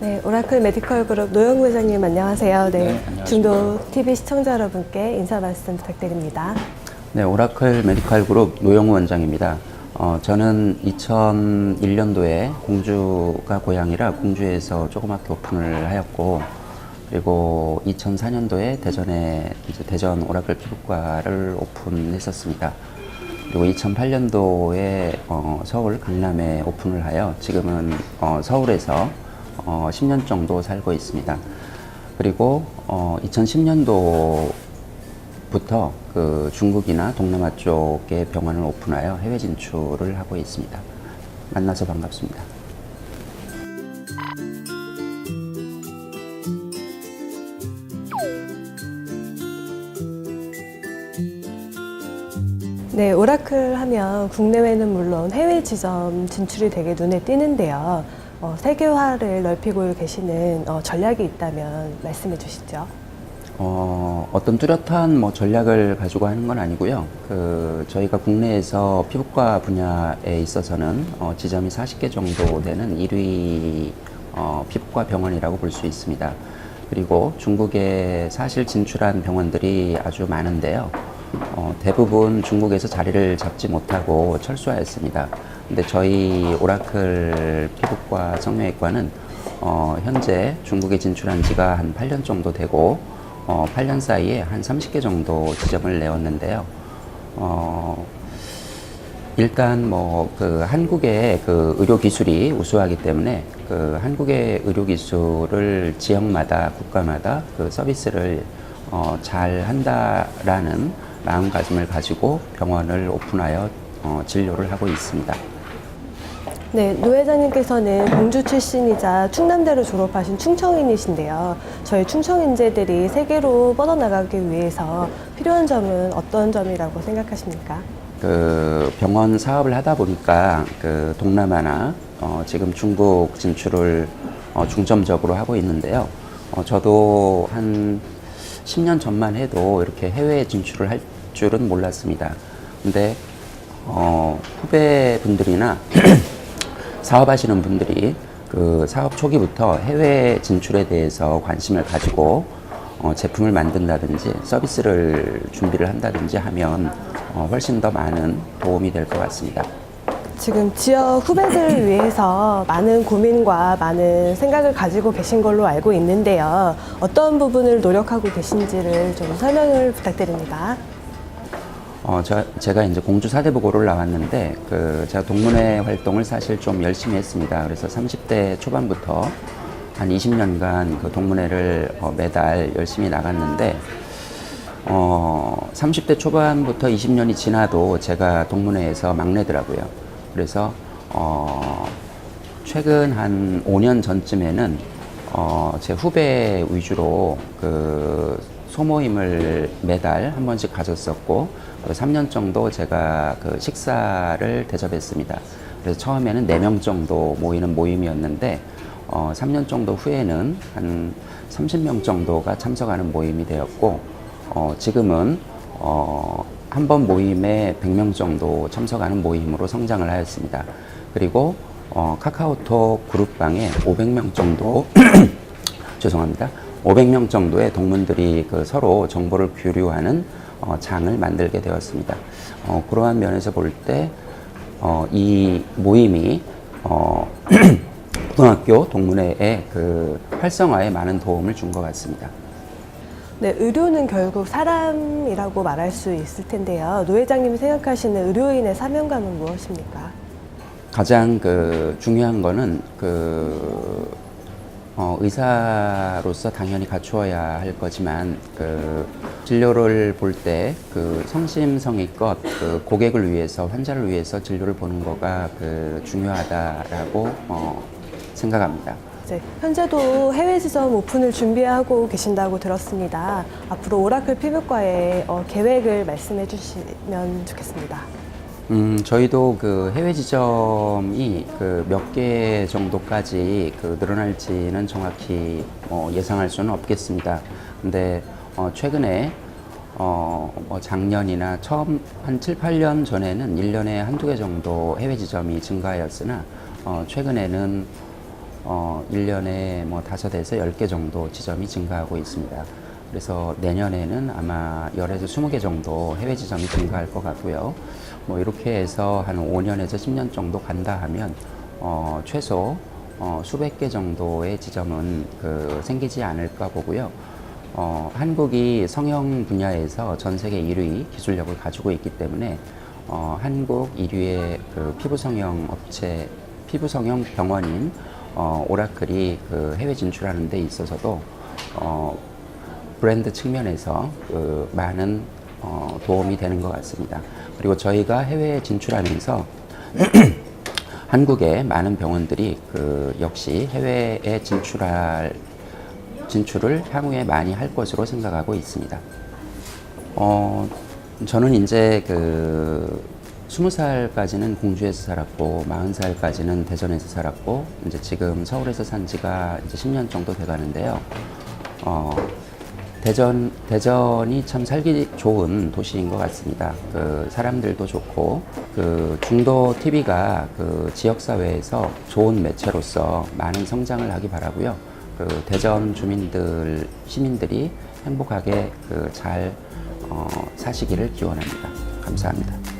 네, 오라클 메디컬 그룹 노영구 회장님 안녕하세요. 네, 네, 안녕하십니까. 중도 TV 시청자 여러분께 인사 말씀 부탁드립니다. 네, 오라클 메디칼 그룹 노영우 원장입니다. 어, 저는 2001년도에 공주가 고향이라 공주에서 조그맣게 오픈을 하였고, 그리고 2004년도에 대전에 이제 대전 오라클 피부과를 오픈했었습니다. 그리고 2008년도에 어, 서울 강남에 오픈을 하여 지금은 어, 서울에서 어, 10년 정도 살고 있습니다. 그리고 어, 2010년도 부터 그 중국이나 동남아 쪽의 병원을 오픈하여 해외 진출을 하고 있습니다. 만나서 반갑습니다. 네, 오라클 하면 국내외는 물론 해외 지점 진출이 되게 눈에 띄는데요. 어, 세계화를 넓히고 계시는 어, 전략이 있다면 말씀해 주시죠. 어, 어떤 뚜렷한 뭐 전략을 가지고 하는 건 아니고요. 그 저희가 국내에서 피부과 분야에 있어서는 어, 지점이 40개 정도 되는 1위 어, 피부과 병원이라고 볼 수 있습니다. 그리고 중국에 사실 진출한 병원들이 아주 많은데요. 어, 대부분 중국에서 자리를 잡지 못하고 철수하였습니다. 근데 저희 오라클 피부과 성형외과는 어, 현재 중국에 진출한 지가 한 8년 정도 되고 어, 8년 사이에 한 30개 정도 지점을 내었는데요. 어, 일단 뭐 그 한국의 그 의료 기술이 우수하기 때문에 그 한국의 의료 기술을 지역마다 국가마다 그 서비스를 어, 잘 한다라는 마음가짐을 가지고 병원을 오픈하여 어, 진료를 하고 있습니다. 네, 노 회장님께서는 공주 출신이자 충남대를 졸업하신 충청인이신데요. 저희 충청인재들이 세계로 뻗어나가기 위해서 필요한 점은 어떤 점이라고 생각하십니까? 그 병원 사업을 하다 보니까 그 동남아나 어 지금 중국 진출을 어 중점적으로 하고 있는데요. 어 저도 한 10년 전만 해도 이렇게 해외 진출을 할 줄은 몰랐습니다. 근데 어 후배분들이나 사업하시는 분들이 그 사업 초기부터 해외 진출에 대해서 관심을 가지고 어, 제품을 만든다든지 서비스를 준비를 한다든지 하면 어, 훨씬 더 많은 도움이 될 것 같습니다. 지금 지역 후배들을 위해서 많은 고민과 많은 생각을 가지고 계신 걸로 알고 있는데요. 어떤 부분을 노력하고 계신지를 좀 설명을 부탁드립니다. 어, 저, 제가 이제 공주 사대부고를 나왔는데, 그, 제가 동문회 활동을 사실 좀 열심히 했습니다. 그래서 30대 초반부터 한 20년간 그 동문회를 어, 매달 열심히 나갔는데, 어, 30대 초반부터 20년이 지나도 제가 동문회에서 막내더라고요. 그래서, 어, 최근 한 5년 전쯤에는 어, 제 후배 위주로 그 소모임을 매달 한 번씩 가졌었고, 3년 정도 제가 그 식사를 대접했습니다. 그래서 처음에는 4명 정도 모이는 모임이었는데, 어, 3년 정도 후에는 한 30명 정도가 참석하는 모임이 되었고, 어, 지금은 어, 한 번 모임에 100명 정도 참석하는 모임으로 성장을 하였습니다. 그리고 어, 카카오톡 그룹방에 500명 정도 죄송합니다. 500명 정도의 동문들이 그 서로 정보를 교류하는 어, 장을 만들게 되었습니다. 어, 그러한 면에서 볼 때, 어, 이 모임이, 어, 고등학교 동문회의 그 활성화에 많은 도움을 준 것 같습니다. 네, 의료는 결국 사람이라고 말할 수 있을 텐데요. 노 회장님이 생각하시는 의료인의 사명감은 무엇입니까? 가장 그 중요한 거는 그 어, 의사로서 당연히 갖추어야 할 거지만 그 진료를 볼 때 그 성심성의껏 그 고객을 위해서 환자를 위해서 진료를 보는 거가 그 중요하다라고 어, 생각합니다. 이제 현재도 해외 지점 오픈을 준비하고 계신다고 들었습니다. 앞으로 오라클 피부과의 어, 계획을 말씀해 주시면 좋겠습니다. 음, 저희도 그 해외 지점이 그 몇 개 정도까지 그 늘어날지는 정확히 어, 예상할 수는 없겠습니다. 근데 어, 최근에 어, 뭐 작년이나 처음 한 7, 8년 전에는 1년에 한두 개 정도 해외 지점이 증가하였으나 어, 최근에는 어, 1년에 뭐 5에서 10개 정도 지점이 증가하고 있습니다. 그래서 내년에는 아마 10에서 20개 정도 해외 지점이 증가할 것 같고요. 뭐 이렇게 해서 한 5년에서 10년 정도 간다 하면 어, 최소 어, 수백 개 정도의 지점은 그 생기지 않을까 보고요. 어, 한국이 성형 분야에서 전 세계 1위 기술력을 가지고 있기 때문에 어, 한국 1위의 그 피부 성형 업체, 피부 성형 병원인 어, 오라클이 그 해외 진출하는 데 있어서도 어, 브랜드 측면에서 그 많은 어, 도움이 되는 것 같습니다. 그리고 저희가 해외에 진출하면서 한국의 많은 병원들이 그 역시 해외에 진출할 진출을 향후에 많이 할 것으로 생각하고 있습니다. 어, 저는 이제 그 스무 살까지는 공주에서 살았고 마흔 살까지는 대전에서 살았고 이제 지금 서울에서 산 지가 이제 10년 정도 돼 가는데요. 어, 대전 대전이 참 살기 좋은 도시인 것 같습니다. 그 사람들도 좋고 그 중도 TV가 그 지역 사회에서 좋은 매체로서 많은 성장을 하기 바라고요. 그 대전 주민들 시민들이 행복하게 그 잘 어, 사시기를 기원합니다. 감사합니다.